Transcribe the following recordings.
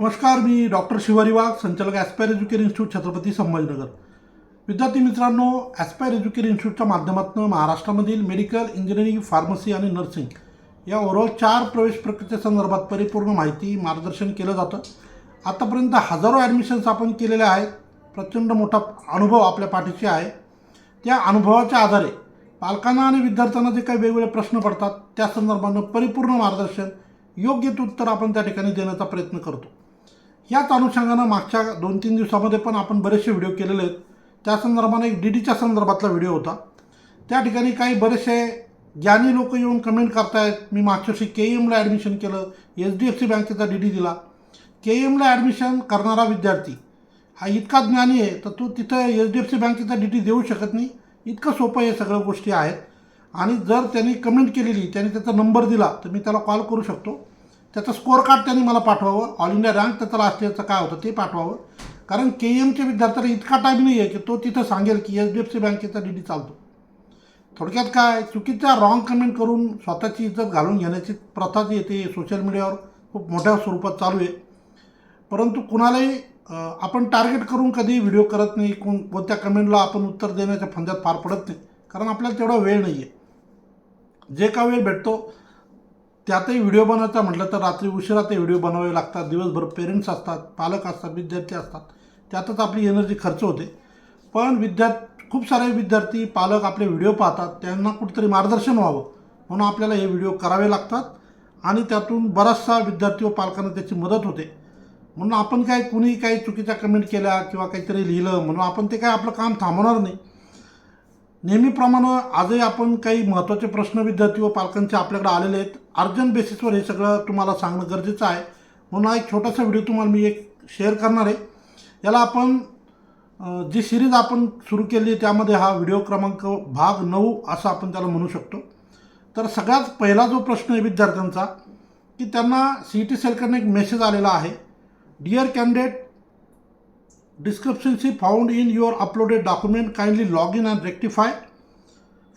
नमस्कार मी डॉक्टर शिवारी वाघ संचालक Aspire Educare institute Chhatrapati Sambhajinagar. विद्यार्थी मित्रांनो ॲस्पायर एज्युकेअर इन्स्टिट्यूटच्या माध्यमातून महाराष्ट्रामधील मेडिकल इंजिनिअरिंग फार्मसी आणि नर्सिंग या ओव्हरऑल चार प्रवेश प्रक्रियेच्या संदर्भात परिपूर्ण माहिती मार्गदर्शन केलं जातं. आतापर्यंत हजारो ॲडमिशन्स आपण केलेले आहेत. प्रचंड मोठा अनुभव आपल्या पाठीशी आहे. त्या अनुभवाच्या आधारे पालकांना आणि विद्यार्थ्यांना जे काही वेगवेगळे प्रश्न पडतात त्या संदर्भानं परिपूर्ण मार्गदर्शन योग्य उत्तर आपण त्या ठिकाणी देण्याचा प्रयत्न करतो. याच अनुषंगानं मागच्या दोन तीन दिवसामध्ये पण आपण बरेचसे व्हिडिओ केलेले आहेत. त्या संदर्भानं एक डी डीच्या संदर्भातला व्हिडिओ होता. त्या ठिकाणी काही बरेचसे ज्ञानी लोक येऊन कमेंट करतायत. मी मागच्या वर्षी के एमला ॲडमिशन केलं. एच डी एफ सी बँकेचा डी डी दिला. के एमला ॲडमिशन करणारा विद्यार्थी हा इतका ज्ञानी आहे तर तो तिथं एच डी एफ सी बँकेचा डी डी देऊ शकत नाही. इतकं सोपं हे सगळ्या गोष्टी आहेत. आणि जर त्यांनी कमेंट केलेली त्यांनी त्याचा नंबर दिला तर मी त्याला कॉल करू शकतो. त्याचं स्कोअर कार्ड त्यांनी मला पाठवावं. ऑल इंडिया रँक त्याचं लास्ट इयरचं काय होतं ते पाठवावं. कारण के एमच्या विद्यार्थ्याला इतका टाईम नाही आहे की तो तिथं सांगेल की एच डी एफ सी बँकेचा डी डी चालतो. थोडक्यात काय? चुकीचा रॉंग कमेंट करून स्वतःची इज्जत घालून घेण्याची प्रथा जी येते सोशल मीडियावर खूप मोठ्या स्वरूपात चालू आहे. परंतु कुणालाही आपण टार्गेट करून कधी व्हिडिओ करत नाही. कोण कोणत्या कमेंटला आपण उत्तर देण्याच्या फंद्यात फार पडत नाही. कारण आपल्याला तेवढा वेळ नाही आहे जे का वेळ भेटतो त्यातही व्हिडिओ बनवायचा म्हटलं तर रात्री उशिरा ते व्हिडिओ बनवावे लागतात. दिवसभर पेरेंट्स असतात पालक असतात विद्यार्थी असतात. त्यातच आपली एनर्जी खर्च होते. पण विद्यार्थी खूप सारे विद्यार्थी पालक आपले व्हिडिओ पाहतात. त्यांना कुठेतरी मार्गदर्शन व्हावं म्हणून आपल्याला हे व्हिडिओ करावे लागतात आणि त्यातून बराचसा विद्यार्थी व पालकांना त्याची मदत होते. म्हणून आपण काय कुणी काही चुकीच्या कमेंट केल्या किंवा काहीतरी लिहिलं म्हणून आपण ते काय आपलं काम थांबवणार नाही. नेहमीप्रमाणे आजही आपण काही महत्त्वाचे प्रश्न विद्यार्थी व पालकांचे आपल्याकडे आलेले आहेत. अर्जंट बेसिसवर हे सगळं तुम्हाला सांगणं गरजेचं आहे. म्हणून हा एक छोटासा व्हिडिओ तुम्हाला मी एक शेअर करणार आहे. याला आपण जी सिरीज आपण सुरू केली त्यामध्ये हा व्हिडिओ क्रमांक भाग नऊ असं आपण त्याला म्हणू शकतो. तर सगळ्यात पहिला जो प्रश्न आहे विद्यार्थ्यांचा की त्यांना सी टी सेलकडनं एक मेसेज आलेला आहे. Dear candidate description C found in your uploaded document kindly log in and rectify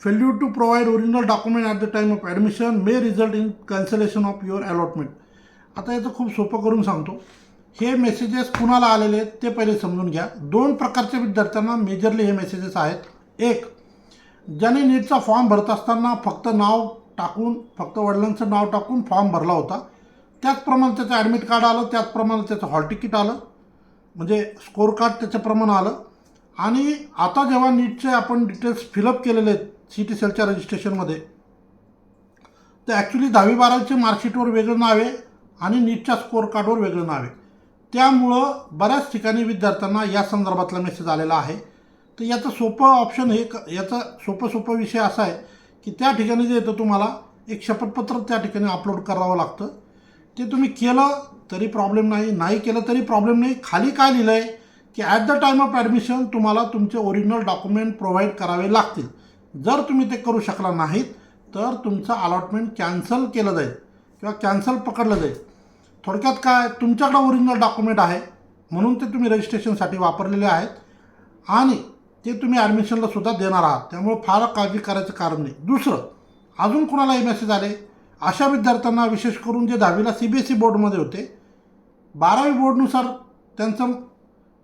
failure to provide original document at the time of admission may result in cancellation of your allotment. आता याचं खूप सोपं करून सांगतो. हे messages कुणाला आलेले आहेत ते पहिले समजून घ्या. दोन प्रकारच्या विद्यार्थ्यांना मेजरली हे मेसेजेस आहेत. एक ज्याने नीटचा फॉर्म भरत असताना फक्त नाव टाकून फक्त वडिलांचं नाव टाकून फॉर्म भरला होता. त्याचप्रमाणे त्याचं ॲडमिट कार्ड आलं त्याचप्रमाणे त्याचं हॉल तिकीट आलं. म्हणजे स्कोअर कार्ड त्याच्याप्रमाणे आलं. आणि आता जेव्हा नीटचे आपण डिटेल्स फिलअप केलेले आहेत सी टी सेलच्या रजिस्ट्रेशनमध्ये. तर ॲक्च्युली दहावी बारावीच्या मार्कशीटवर वेगळं नाव आहे आणि नीटच्या स्कोअर कार्डवर वेगळं नाव आहे. त्यामुळं बऱ्याच ठिकाणी विद्यार्थ्यांना या संदर्भातला मेसेज आलेला आहे. तर याचं सोपं ऑप्शन हे क याचा सोपं सोपं विषय असा आहे की त्या ठिकाणी जे येतं तुम्हाला एक शपथपत्र त्या ठिकाणी अपलोड करावं लागतं. ते तुम्ही केलं तरी प्रॉब्लेम नाही नाही केलं तरी प्रॉब्लेम नाही. खाली काय लिहिलं आहे की at the time of admission तुम्हाला तुमचे ओरिजिनल डॉक्युमेंट प्रोव्हाइड करावे लागतील. जर तुम्ही ते करू शकला नाहीत तर तुमचं अलॉटमेंट कॅन्सल केलं जाईल किंवा कॅन्सल पकडलं जाईल. थोडक्यात काय तुमच्याकडं ओरिजिनल डॉक्युमेंट आहे म्हणून ते तुम्ही रजिस्ट्रेशनसाठी वापरलेले आहेत आणि ते तुम्ही ॲडमिशनला सुद्धा देणार आहात. त्यामुळे फार काळजी करायचं कारण नाही. दुसरं अजून कुणालाही मेसेज आले अशा विद्यार्थ्यांना विशेष करून जे दहावीला सी बी एस ई बोर्डमध्ये होते बारावी बोर्डनुसार त्यांचं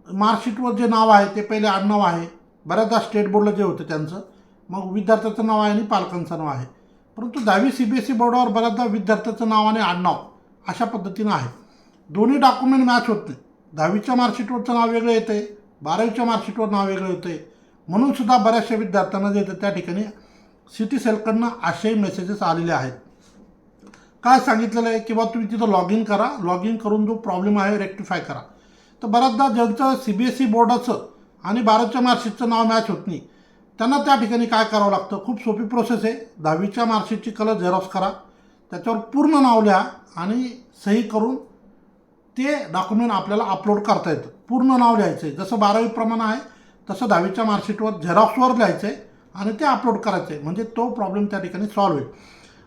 मार्कशीटवर जे नाव आहे ते पहिले आडनाव आहे. बऱ्याचदा स्टेट बोर्डला जे होते त्यांचं मग विद्यार्थ्याचं नाव आहे आणि पालकांचं नाव आहे. परंतु दहावी सी बी एस ई बोर्डावर बऱ्याचदा विद्यार्थ्याचं नाव आणि आडनाव अशा पद्धतीनं आहे. दोन्ही डॉक्युमेंट मॅच होत नाही. दहावीच्या मार्कशीटवरचं नाव वेगळं येतं आहे बारावीच्या मार्कशीटवर नाव वेगळं येतं आहे म्हणून सुद्धा बऱ्याचशा विद्यार्थ्यांना जे त्या ठिकाणी सिटी सेलकडनं असेही मेसेजेस आलेले आहेत. काय सांगितलेलं आहे किंवा तुम्ही तिथं लॉग इन करा. लॉग इन करून जो प्रॉब्लेम आहे रेक्टिफाय करा. तर बऱ्याचदा ज्यांचं सी बी एस ई बोर्डाचं आणि बारावीच्या मार्कशीटचं नाव मॅच होत नाही त्यांना त्या ठिकाणी काय करावं लागतं? खूप सोपी प्रोसेस आहे. दहावीच्या मार्कशीटची कलर झेरॉक्स करा. त्याच्यावर पूर्ण नाव लिहा आणि सही करून ते डॉक्युमेंट आपल्याला अपलोड करता येतं. पूर्ण नाव लिहायचं आहे जसं बारावीप्रमाणे आहे तसं दहावीच्या मार्कशीटवर झेरॉक्सवर लिहायचं आहे आणि ते अपलोड करायचं आहे म्हणजे तो प्रॉब्लेम त्या ठिकाणी सॉल्व्ह होईल.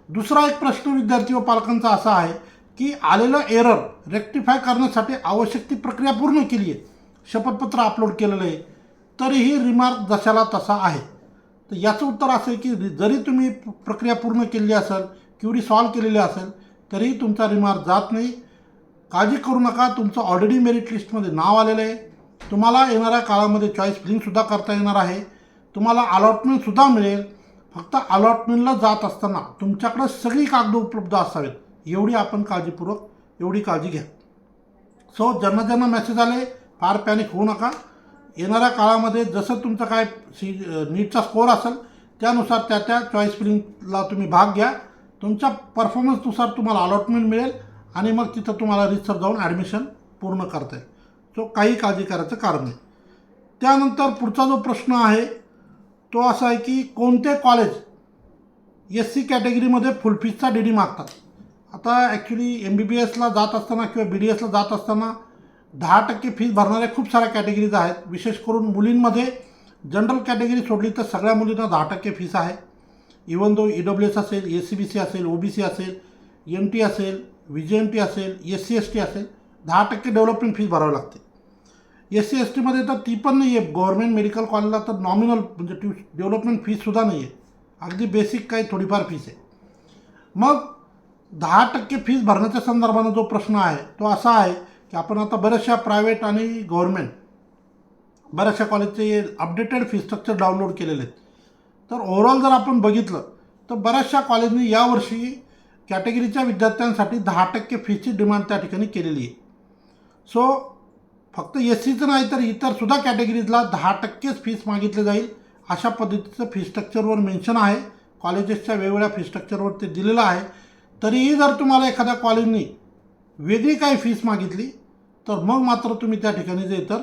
दुसरा एक प्रश्न विद्यार्थी व पालकांचा असा आहे की आलेलं एरर रेक्टिफाय करण्यासाठी आवश्यक ती प्रक्रिया पूर्ण केली आहे शपथपत्र अपलोड केलेलं आहे. तरीही रिमार्क जशाला तसा आहे. तर याचं उत्तर असं आहे की जरी तुम्ही प्रक्रिया पूर्ण केली असेल क्युरी सॉल्व केलेली असेल तरीही तुमचा रिमार्क जात नाही. काळजी करू नका तुमचं ऑलरेडी मेरिट लिस्टमध्ये नाव आलेलं आहे. तुम्हाला येणाऱ्या काळामध्ये चॉईस फिलिंगसुद्धा करता येणार आहे. तुम्हाला अलॉटमेंटसुद्धा मिळेल. फक्त अलॉटमेंटला जात असताना तुमच्याकडे सगळी कागद उपलब्ध असावेत. एवढी आपण काळजीपूर्वक एवढी काळजी घ्या. सो ज्यांना ज्यांना मेसेज आले फार पॅनिक होऊ नका. येणाऱ्या काळामध्ये जसं तुमचं काय सी नीटचा स्कोअर असेल त्यानुसार त्या त्या चॉईस फिलिंगला तुम्ही भाग घ्या. तुमच्या परफॉर्मन्सनुसार तुम्हाला अलॉटमेंट मिळेल आणि मग तिथं तुम्हाला रिसर जाऊन ॲडमिशन पूर्ण करता येईल. सो काही काळजी करायचं कारण नाही त्यानंतर पुढचा जो प्रश्न आहे तो असा आहे की कोणते कॉलेज एस सी कॅटेगरीमध्ये फुल फीजचा डी डी मागतात? आता ॲक्च्युली एम बी बी एसला जात असताना किंवा बी डी एसला जात असताना दहा टक्के फीज भरणाऱ्या खूप साऱ्या कॅटेगरीज आहेत. विशेष करून मुलींमध्ये जनरल कॅटेगरी सोडली तर सगळ्या मुलींना दहा टक्के फीस आहे. Even though E W S असेल ए सी बी सी असेल ओ बी सी असेल एम टी असेल व्ही जे एम टी असेल एस सी एस टी असेल दहा टक्के डेव्हलपमेंट फीज भरावी लागते. एस सी एस टीमध्ये तर ती पण नाही आहे गव्हर्मेंट मेडिकल कॉलेजला तर नॉमिनल म्हणजे ट्यू डेव्हलपमेंट फीससुद्धा नाही आहे अगदी बेसिक काही थोडीफार फीस आहे. मग दहा टक्के फीज भरण्याच्या संदर्भानं जो प्रश्न आहे तो असा आहे की आपण आता बऱ्याचशा प्रायव्हेट आणि गव्हर्मेंट बऱ्याचशा कॉलेजचे अपडेटेड फी स्ट्रक्चर डाउनलोड केलेले आहेत. तर ओव्हरऑल जर आपण बघितलं तर बऱ्याचशा कॉलेजनी यावर्षी कॅटेगरीच्या विद्यार्थ्यांसाठी दहा टक्के फीची डिमांड त्या ठिकाणी केलेली आहे. सो फक्त एस सीचं नाही तर इतरसुद्धा कॅटेगरीजला दहा टक्केच फीस मागितली जाईल अशा पद्धतीचं फी स्ट्रक्चरवर मेन्शन आहे. कॉलेजेसच्या वेगवेगळ्या फी स्ट्रक्चरवर ते दिलेलं आहे. तरीही जर तुम्हाला एखाद्या कॉलेजनी वेगळी काही फीस मागितली तर मग मात्र तुम्ही त्या ठिकाणी जे तर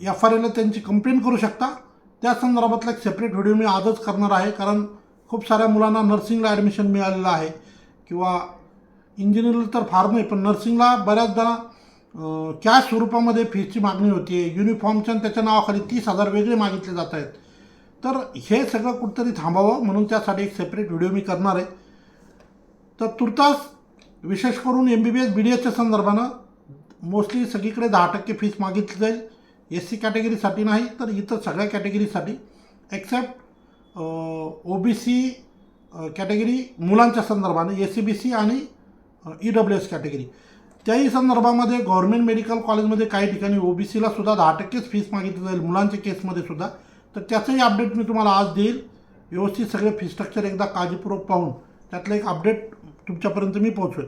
एफ आर एला त्यांची कंप्लेंट करू शकता. त्या संदर्भातला एक सेपरेट व्हिडिओ मी आजच करणार आहे कारण खूप साऱ्या मुलांना नर्सिंगला ॲडमिशन मिळालेलं आहे. किंवा इंजिनिअरिंगला तर फार नाही पण नर्सिंगला बऱ्याचदा कॅश स्वरूपामध्ये फीसची मागणी होती आहे युनिफॉर्मच्या आणि त्याच्या नावाखाली तीस हजार वेगळे मागितले जात आहेत. तर हे सगळं कुठंतरी थांबावं म्हणून त्यासाठी एक सेपरेट व्हिडिओ मी करणार आहे. तर तुर्तास विशेष करून M B B S B D एसच्या संदर्भानं मोस्टली सगळीकडे दहा टक्के फीस मागितली जाईल. एस सी कॅटेगरीसाठी नाही तर इतर सगळ्या कॅटेगरीसाठी except O B C category मुलांच्या संदर्भाने ए सी बी सी आणि ई डब्ल्यू एस कॅटेगरी त्याही संदर्भामध्ये गव्हर्मेंट मेडिकल कॉलेजमध्ये काही ठिकाणी ओ बी सीला सुद्धा दहा टक्केच फीस मागितली जाईल मुलांच्या केसमध्ये सुद्धा. तर त्याचंही अपडेट मी तुम्हाला आज देईल. व्यवस्थित सगळे फी स्ट्रक्चर एकदा काळजीपूर्वक पाहून त्यातलं एक अपडेट तुमच्यापर्यंत मी पोहोचवेल.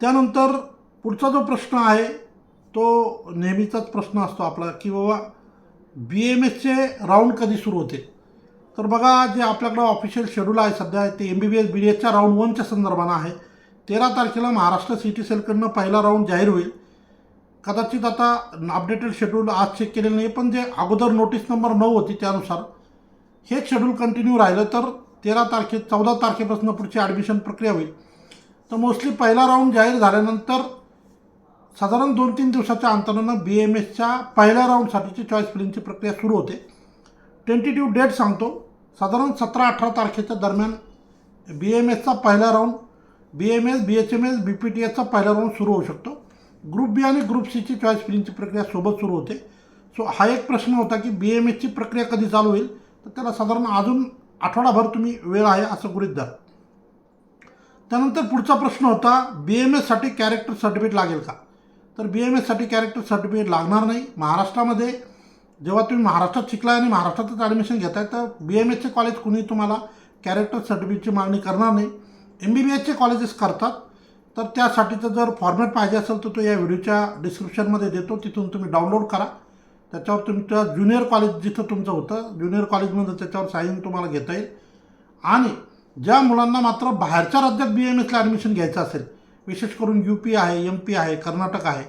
त्यानंतर पुढचा जो प्रश्न आहे तो नेहमीचाच प्रश्न असतो आपला की बाबा बी एम एसचे राऊंड कधी सुरू होते? तर बघा जे आपल्याकडं ऑफिशियल शेड्यूल आहे सध्या ते M B B S B D एसच्या राऊंड वनच्या संदर्भानं आहे. तेरा तारखेला महाराष्ट्र सिटी सेलकडनं पहिला राऊंड जाहीर होईल. कदाचित आता अपडेटेड शेड्यूल आज चेक केलेलं नाही पण जे अगोदर नोटीस नंबर नऊ होती त्यानुसार हे शेड्यूल कंटिन्यू राहिलं तर तेरा तारखे चौदा तारखेपासून पुढची ॲडमिशन प्रक्रिया होईल. तर मोस्टली पहिला राऊंड जाहीर झाल्यानंतर साधारण दोन तीन दिवसाच्या अंतरानं बी एम एसच्या पहिल्या राऊंडसाठीची चॉईस फिलिंगची प्रक्रिया सुरू होते. टेंटेटिव्ह डेट सांगतो. साधारण सतरा अठरा तारखेच्या दरम्यान बी एम एसचा पहिला round B M S B H M S B P T एसचा पहिला राऊंड सुरू होऊ शकतो. ग्रुप बी आणि ग्रुप सीची चॉईस फिलिंगची प्रक्रिया सोबत सुरू होते. सो हा एक प्रश्न होता की बी एम एसची प्रक्रिया कधी चालू होईल? तर त्याला साधारण अजून आठवडाभर तुम्ही वेळ आहे असं गृहीत धरा. त्यानंतर पुढचा प्रश्न होता बी एम एससाठी कॅरेक्टर सर्टिफिकेट लागेल का? तर बी एम एससाठी कॅरेक्टर सर्टिफिकेट लागणार नाही. महाराष्ट्रामध्ये जेव्हा तुम्ही महाराष्ट्रात शिकला आणि महाराष्ट्रातच ॲडमिशन घेताय तर बी एम एसचे कॉलेज कुणी तुम्हाला कॅरेक्टर सर्टिफिकेटची मागणी करणार नाही. एम बी बी एसचे कॉलेजेस करतात. तर त्यासाठीचं जर फॉर्मॅट पाहिजे असेल तर तो या व्हिडिओच्या डिस्क्रिप्शनमध्ये देतो. तिथून तुम्ही डाउनलोड करा. त्याच्यावर तुमच्या ज्युनियर कॉलेज जिथं तुमचं होतं ज्युनियर कॉलेजमध्ये त्याच्यावर साईन तुम्हाला घेता येईल. आणि ज्या मुलांना मात्र बाहेरच्या राज्यात बी एम एसला ॲडमिशन घ्यायचं असेल विशेष करून यू पी आहे एम पी आहे कर्नाटक आहे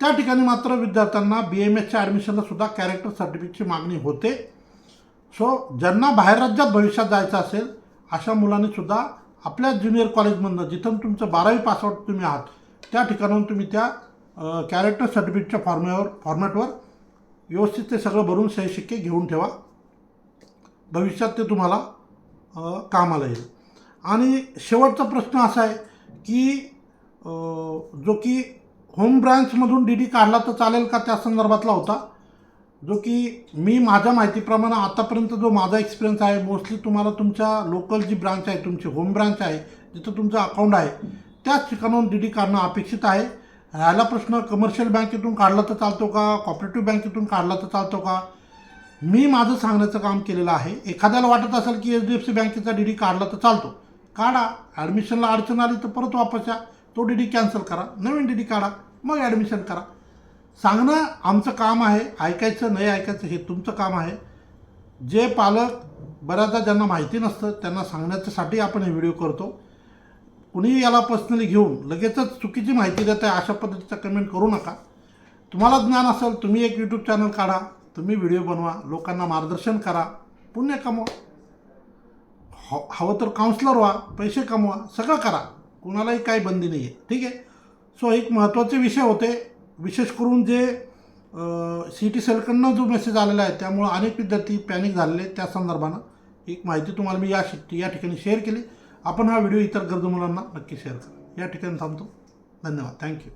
त्या ठिकाणी मात्र विद्यार्थ्यांना बी एम एसच्या ॲडमिशनला सुद्धा कॅरेक्टर सर्टिफिकेटची मागणी होते. सो ज्यांना बाहेर राज्यात भविष्यात जायचं असेल अशा मुलांनी सुद्धा आपल्या ज्युनियर कॉलेजमधनं जिथून तुमचं बारावी पासआउट तुम्ही आहात त्या ठिकाणाहून तुम्ही त्या कॅरेक्टर सर्टिफिकेटच्या फॉर्मेवर फॉर्मॅटवर व्यवस्थित ते सगळं भरून सही शिक्के घेऊन ठेवा. भविष्यात ते तुम्हाला कामाला येईल. आणि शेवटचा प्रश्न असा आहे की जो की होम ब्रँचमधून डी डी काढला तर चालेल का त्या संदर्भातला होता? जो की मी माझ्या माहितीप्रमाणे आतापर्यंत जो माझा एक्सपिरियन्स आहे मोस्टली तुम्हाला तुमच्या लोकल जी ब्रांच आहे तुमची होम ब्रांच आहे जिथं तुमचं अकाउंट आहे त्याच ठिकाणाहून डी डी काढणं अपेक्षित आहे. राहिला प्रश्न कमर्शियल बँकेतून काढला तर चालतो का? कॉपरेटिव्ह बँकेतून काढला तर चालतो का? मी माझं सांगण्याचं काम केलेलं आहे. एखाद्याला वाटत असेल की एच डी एफ सी बँकेचा डी डी काढला तर चालतो. काढा. ॲडमिशनला अडचण आली तर परत वापस या. तो डी डी कॅन्सल करा. नवीन डी डी काढा. मग ॲडमिशन करा. सांगणं आमचं काम आहे. ऐकायचं नाही ऐकायचं हे तुमचं काम आहे. जे पालक बऱ्याचदा ज्यांना माहिती नसतं त्यांना सांगण्याच्यासाठी आपण हे व्हिडिओ करतो. कुणीही याला पर्सनली घेऊन लगेचच चुकीची माहिती देत आहे अशा पद्धतीचा कमेंट करू नका. तुम्हाला ज्ञान असेल तुम्ही एक यूट्यूब चॅनल काढा. तुम्ही व्हिडिओ बनवा लोकांना मार्गदर्शन करा पुण्य कमवा. ह हवं तर काउन्सलर व्हा पैसे कमवा सगळं करा. कुणालाही काही बंदी नाही आहे ठीक आहे? सो एक महत्त्वाचे विषय होते. विशेष करून जे सी टी सेलकडनं जो मेसेज आलेला आहे त्यामुळं अनेक विद्यार्थी पॅनिक झालेले आहेत त्या संदर्भानं. एक माहिती तुम्हाला मी या शि या ठिकाणी शेअर केली. आपण हा व्हिडिओ इतर गरजू मुलांना नक्की शेअर करा. या ठिकाणी थांबतो. धन्यवाद. थँक्यू